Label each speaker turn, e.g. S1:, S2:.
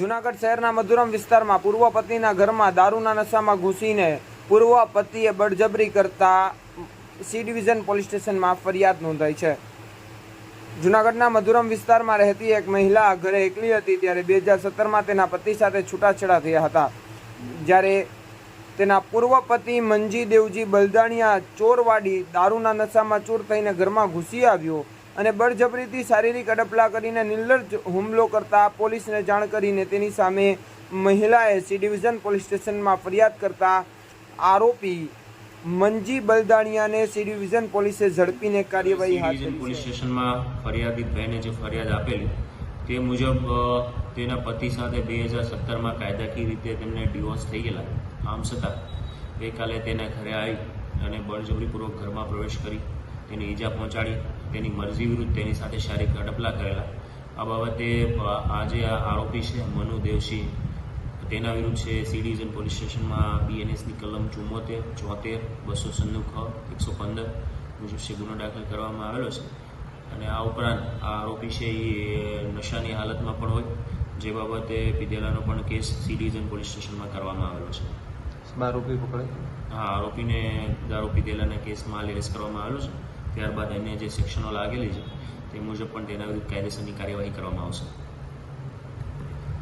S1: જુનાગઢ શહેરના મધુરમ વિસ્તારમાં પૂર્વ પત્નીના ઘરમાં દારૂના નશામાં ઘૂસીને પૂર્વ પતિએ બળજબરી કરતા સી ડિવિઝન પોલીસ સ્ટેશનમાં ફરિયાદ નોંધાઈ છે. જુનાગઢના મધુરમ વિસ્તારમાં રહેતી એક મહિલા ઘરે એકલી હતી ત્યારે બે હજાર સત્તરમાં તેના પતિ સાથે છૂટાછેડા થયા હતા. જ્યારે તેના પૂર્વ પતિ મંજી દેવજી બલદાણિયા ચોરવાડી દારૂના નશામાં ચોર થઈને ઘરમાં ઘૂસી આવ્યો અને બળજબરીથી શારીરિક અડપલા કરીને નિર્લજ હુમલો કરતા પોલીસને જાણ કરીને તેની સામે મહિલાએ સી ડિવિઝન પોલીસ સ્ટેશનમાં ફરિયાદ કરતા આરોપી મંજી બલદાણિયાને સી ડિવિઝન પોલીસે ઝડપીને કાર્યવાહી હાથ ધરી
S2: પોલીસ સ્ટેશનમાં ફરિયાદિત ભાઈને જે ફરિયાદ આપેલી તે મુજબ તેના પતિ સાથે બે હજાર સત્તરમાં કાયદાકીય રીતે તેમને ડિવોર્સ થઈ ગયેલા. આમ છતાં ગઈકાલે તેના ઘરે આવી અને બળજબરીપૂર્વક ઘરમાં પ્રવેશ કરી તેની ઈજા પહોંચાડી તેની મરજી વિરુદ્ધ તેની સાથે શારીરિક અડપલા કરેલા. આ બાબતે આ જે આ આરોપી છે મનુ દેવસિંહ. તેના વિરુદ્ધ છે સી ડિવિઝન પોલીસ સ્ટેશનમાં બીએનએસની કલમ ચુમ્મોતેર ચોતેર બસો સન્નું ખ એકસો પંદર મુજબ છે ગુનો દાખલ કરવામાં આવેલો છે. અને આ ઉપરાંત આ આરોપી છે એ નશાની હાલતમાં પણ હોય જે બાબતે પીધેલાનો પણ કેસ સી ડિવિઝન પોલીસ સ્ટેશનમાં કરવામાં આવેલો છે.
S3: આરોપી પકડાય
S2: આ આરોપીને દારૂ પીધેલાના કેસમાં લેસ કરવામાં આવેલો છે. ત્યારબાદ એને જે સેક્શનો લાગેલી છે, તે મુજબ પણ તેના વિરુદ્ધ કાયદેસરની કાર્યવાહી કરવામાં આવશે.